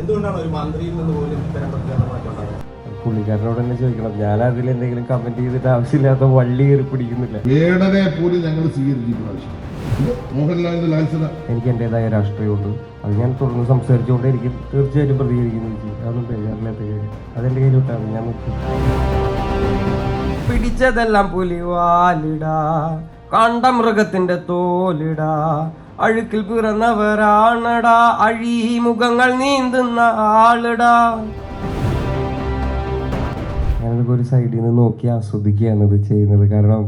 എന്തുകൊണ്ടാണ് ഒരു മന്ത്രിയിൽ നിന്ന് പോലും ഇത്തരം പ്രതികരണങ്ങളൊക്കെ പുള്ളിക്കാരനോട് തന്നെ ചോദിക്കണം. ഞാൻ അതിൽ എന്തെങ്കിലും കമന്റ് ചെയ്തിട്ട് ആവശ്യമില്ലാത്ത വള്ളി കയറി പിടിക്കുന്നില്ല. പോലും ഞങ്ങൾ മോഹൻലാലിന്റെ എനിക്ക് എന്റേതായ രാഷ്ട്രീയമുണ്ട്. അത് ഞാൻ തുടർന്ന് സംസാരിച്ചുകൊണ്ടേയിരിക്കും തീർച്ചയായിട്ടും പ്രതികരിക്കുന്നു അതൊന്നും പേരില്ലാത്ത കാര്യം അതെന്റെ കയ്യിൽ വിട്ടാണ് ഞാൻ പിടിച്ചതെല്ലാം പുലിവാലിടാ. കണ്ട മൃഗത്തിന്റെ തോലിടാ. അഴുക്കിൽ പിറന്നവരാണടാ അഴി മുഖങ്ങൾ നീന്തുന്ന ആളടാ. ഒരു സൈഡിൽ നിന്ന് നോക്കി ആസ്വദിക്കുകയാണ് ഇത് ചെയ്യുന്നത്. കാരണം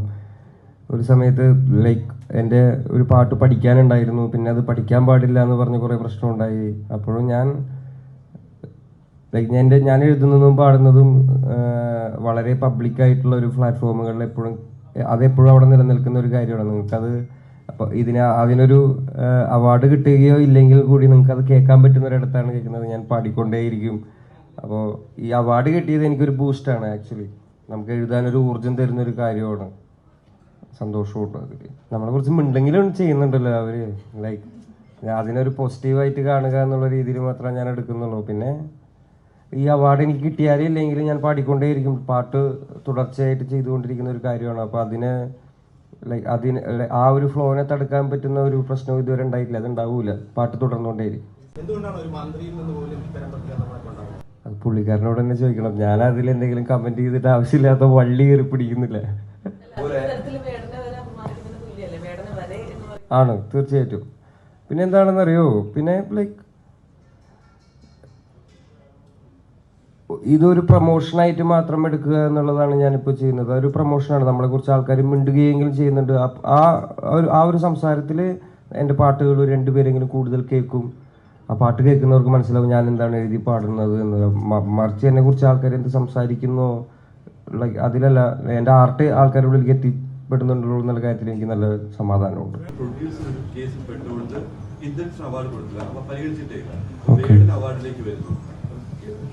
ഒരു സമയത്ത് ലൈക്ക് എന്റെ ഒരു പാട്ട് പഠിക്കാനുണ്ടായിരുന്നു. പിന്നെ അത് പഠിക്കാൻ പാടില്ല എന്ന് പറഞ്ഞ് കുറേ പ്രശ്നമുണ്ടായി. അപ്പോഴും ഞാൻ ലൈക്ക് ഞാൻ എന്റെ ഞാൻ എഴുതുന്നതും പാടുന്നതും വളരെ പബ്ലിക്കായിട്ടുള്ള ഒരു പ്ലാറ്റ്ഫോമുകളിൽ എപ്പോഴും അതെപ്പോഴും അവിടെ നിലനിൽക്കുന്ന ഒരു കാര്യമാണ്. നിങ്ങൾക്കത് അപ്പോൾ ഇതിന് അതിനൊരു അവാർഡ് കിട്ടുകയോ ഇല്ലെങ്കിൽ കൂടി നിങ്ങൾക്ക് അത് കേൾക്കാൻ പറ്റുന്ന ഒരിടത്താണ് കേൾക്കുന്നത്. ഞാൻ പാടിക്കൊണ്ടേയിരിക്കും. അപ്പോൾ ഈ അവാർഡ് കിട്ടിയത് എനിക്കൊരു ബൂസ്റ്റാണ് ആക്ച്വലി നമുക്ക് എഴുതാനൊരു ഊർജം തരുന്ന ഒരു കാര്യമാണ്. സന്തോഷമുണ്ട് അതിൽ നമ്മളെ കുറിച്ച് മിണ്ടെങ്കിലും ചെയ്യുന്നുണ്ടല്ലോ അവർ. ലൈക്ക് അതിനൊരു പോസിറ്റീവായിട്ട് കാണുക എന്നുള്ള രീതിയിൽ മാത്രമേ ഞാൻ എടുക്കുന്നുള്ളൂ. പിന്നെ ഈ അവാർഡ് എനിക്ക് കിട്ടിയാലേ ഇല്ലെങ്കിലും ഞാൻ പാടിക്കൊണ്ടേയിരിക്കും. പാട്ട് തുടർച്ചയായിട്ട് ചെയ്തുകൊണ്ടിരിക്കുന്ന ഒരു കാര്യമാണ്. അപ്പോൾ അതിന് ലൈക്ക് അതിന് ആ ഒരു ഫ്ലോനെ തടുക്കാൻ പറ്റുന്ന ഒരു പ്രശ്നം ഇതുവരെ ഉണ്ടായിട്ടില്ല. അത് ഉണ്ടാവൂല പാട്ട് തുടർന്നുകൊണ്ടേ. അത് പുള്ളിക്കാരനോട് തന്നെ ചോദിക്കണം. ഞാൻ അതിൽ എന്തെങ്കിലും കമന്റ് ചെയ്തിട്ട് ആവശ്യമില്ലാത്ത വള്ളി കയറി പിടിക്കുന്നില്ല. ആണ് തീർച്ചയായിട്ടും. പിന്നെ എന്താണെന്നറിയോ? പിന്നെ ലൈക്ക് ഇതൊരു പ്രൊമോഷനായിട്ട് മാത്രം എടുക്കുക എന്നുള്ളതാണ് ഞാനിപ്പോൾ ചെയ്യുന്നത്. അതൊരു പ്രൊമോഷനാണ് നമ്മളെക്കുറിച്ച് ആൾക്കാർ മിണ്ടുകയെങ്കിലും ചെയ്യുന്നുണ്ട്. ആ ഒരു ആ ഒരു സംസാരത്തിൽ എന്റെ പാട്ടുകൾ രണ്ടുപേരെങ്കിലും കൂടുതൽ കേൾക്കും. ആ പാട്ട് കേൾക്കുന്നവർക്ക് മനസ്സിലാവും ഞാൻ എന്താണ് എഴുതി പാടുന്നത് എന്ന്. മറിച്ച് എന്നെ കുറിച്ച് ആൾക്കാർ എന്ത് സംസാരിക്കുന്നോ? ലൈക്ക് അതിലല്ല എന്റെ ആർട്ട് ആൾക്കാരുടെ ഉള്ളിലേക്ക് എത്തിപ്പെടുന്നുണ്ടല്ലോ എന്നുള്ള കാര്യത്തിൽ എനിക്ക് നല്ല സമാധാനമുണ്ട്. ഒരു അവാർഡ് കൊടുത്തില്ല. അവാർഡിലേക്ക് വരുന്നു.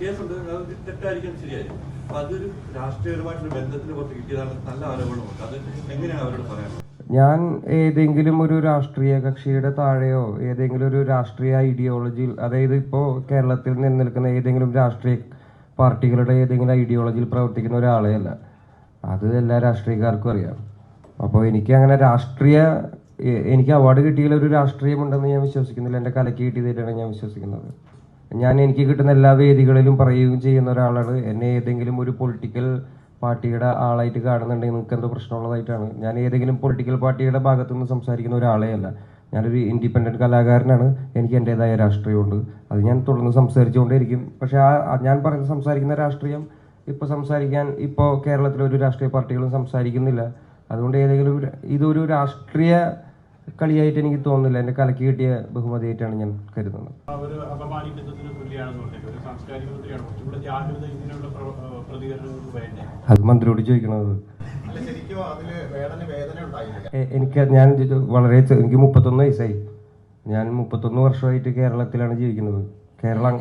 കേസുണ്ട്. അത് തെറ്റായിരിക്കും ശരിയായിരിക്കും. അപ്പൊ അതൊരു രാഷ്ട്രീയപരമായിട്ടുള്ള ബന്ധത്തിന് പുറത്ത് കിട്ടിയതാണ് നല്ല ആരോപണമുണ്ട് അത് എങ്ങനെയാണ് അവരോട് പറയാൻ ഞാൻ ഏതെങ്കിലും ഒരു രാഷ്ട്രീയ കക്ഷിയുടെ താഴെയോ ഏതെങ്കിലും ഒരു രാഷ്ട്രീയ ഐഡിയോളജിയിൽ അതായത് ഇപ്പോൾ കേരളത്തിൽ നിലനിൽക്കുന്ന ഏതെങ്കിലും രാഷ്ട്രീയ പാർട്ടികളുടെ ഏതെങ്കിലും ഐഡിയോളജിയിൽ പ്രവർത്തിക്കുന്ന ഒരാളെ അല്ല. അത് എല്ലാ രാഷ്ട്രീയക്കാർക്കും അറിയാം. അപ്പോൾ എനിക്ക് അങ്ങനെ രാഷ്ട്രീയ എനിക്ക് അവാർഡ് കിട്ടിയതിൽ ഒരു രാഷ്ട്രീയമുണ്ടെന്ന് ഞാൻ വിശ്വസിക്കുന്നില്ല. എന്റെ കലയ്ക്ക് കിട്ടിയതായിട്ടാണ് ഞാൻ വിശ്വസിക്കുന്നത്. ഞാൻ എനിക്ക് കിട്ടുന്ന എല്ലാ വേദികളിലും പറയുകയും ചെയ്യുന്ന ഒരാളാണ്. എന്നെ ഏതെങ്കിലും ഒരു പൊളിറ്റിക്കൽ പാർട്ടിയുടെ ആളായിട്ട് കാണുന്നുണ്ടെങ്കിൽ നിങ്ങൾക്ക് എന്തോ പ്രശ്നമുള്ളതായിട്ടാണ്. ഞാൻ ഏതെങ്കിലും പൊളിറ്റിക്കൽ പാർട്ടിയുടെ ഭാഗത്തു നിന്ന് സംസാരിക്കുന്ന ഒരാളേ അല്ല ഞാനൊരു ഇൻഡിപെൻഡന്റ് കലാകാരനാണ്. എനിക്ക് എന്റെതായ രാഷ്ട്രീയമുണ്ട്. അത് ഞാൻ തുടർന്ന് സംസാരിച്ചുകൊണ്ടേയിരിക്കും. പക്ഷേ ആ ഞാൻ പറയുന്ന സംസാരിക്കുന്ന രാഷ്ട്രീയം ഇപ്പോൾ സംസാരിക്കാൻ ഇപ്പോൾ കേരളത്തിലെ ഒരു രാഷ്ട്രീയ പാർട്ടികളും സംസാരിക്കുന്നില്ല. അതുകൊണ്ട് ഏതെങ്കിലും ഇതൊരു രാഷ്ട്രീയ കളിയായിട്ട് എനിക്ക് തോന്നുന്നില്ല. എന്റെ കലക്ക് കിട്ടിയ ബഹുമതിയായിട്ടാണ് ഞാൻ കരുതുന്നത്. അത് മന്ത്രിയോട് ചോദിക്കണത്. അല്ല ശരിക്കും അതിൽ വേടന് വേദന ഉണ്ടായില്ല എനിക്ക് ഞാൻ വളരെ എനിക്ക് മുപ്പത്തൊന്ന് വയസ്സായി. ഞാൻ മുപ്പത്തൊന്ന് വർഷമായിട്ട് കേരളത്തിലാണ് ജീവിക്കുന്നത്. കേരളം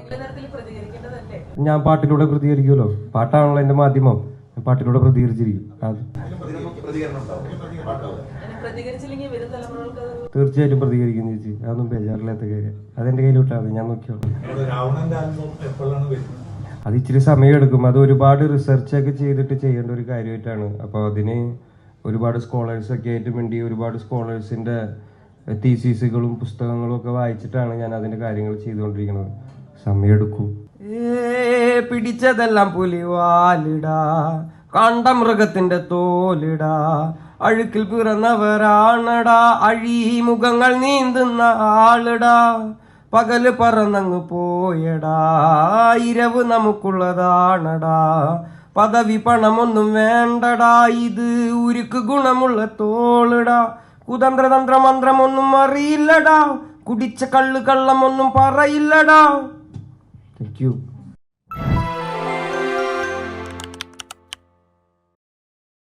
ഞാൻ പാട്ടിലൂടെ പ്രതികരിക്കുമല്ലോ. പാട്ടാണല്ലോ എന്റെ മാധ്യമം. പാട്ടിലൂടെ പ്രതികരിച്ചിരിക്കും. തീർച്ചയായിട്ടും പ്രതികരിക്കും ചേച്ചി. അതൊന്നും ബേജാറില്ലാത്ത കാര്യം. അതെന്റെ കയ്യിലോട്ടാണ് ഞാൻ നോക്കിയോളാം അത് ഇച്ചിരി സമയമെടുക്കും അത് ഒരുപാട് റിസർച്ച് ഒക്കെ ചെയ്തിട്ട് ചെയ്യേണ്ട ഒരു കാര്യമായിട്ടാണ്. അപ്പോൾ അതിന് ഒരുപാട് സ്കോളേഴ്സ് ഒക്കെ ആയിട്ട് വേണ്ടി ഒരുപാട് സ്കോളേഴ്സിന്റെ തീസീസുകളും പുസ്തകങ്ങളും ഒക്കെ വായിച്ചിട്ടാണ് ഞാൻ അതിന്റെ കാര്യങ്ങൾ ചെയ്തുകൊണ്ടിരിക്കുന്നത്. സമയമെടുക്കും പിടിച്ചതെല്ലാം പുലിവാലിടാ. കണ്ട മൃഗത്തിന്റെ തോലിടാ. അഴുക്കിൽ പിറന്നവരാണടാ. അഴി മുഖങ്ങൾ നീന്തുന്ന ആളിടാ. പകൽ പറന്നങ്ങ് പോയടാ. ഇരവ് നമുക്കുള്ളതാണടാ. പദവി പണമൊന്നും വേണ്ടടാ. ഇത് ഉരുക്ക് ഗുണമുള്ള തോളിടാ. കുതന്ത്രതന്ത്ര മന്ത്രമൊന്നും അറിയില്ലടാ. കുടിച്ച കള്ളു കള്ളമൊന്നും പറയില്ലടാ. Thank you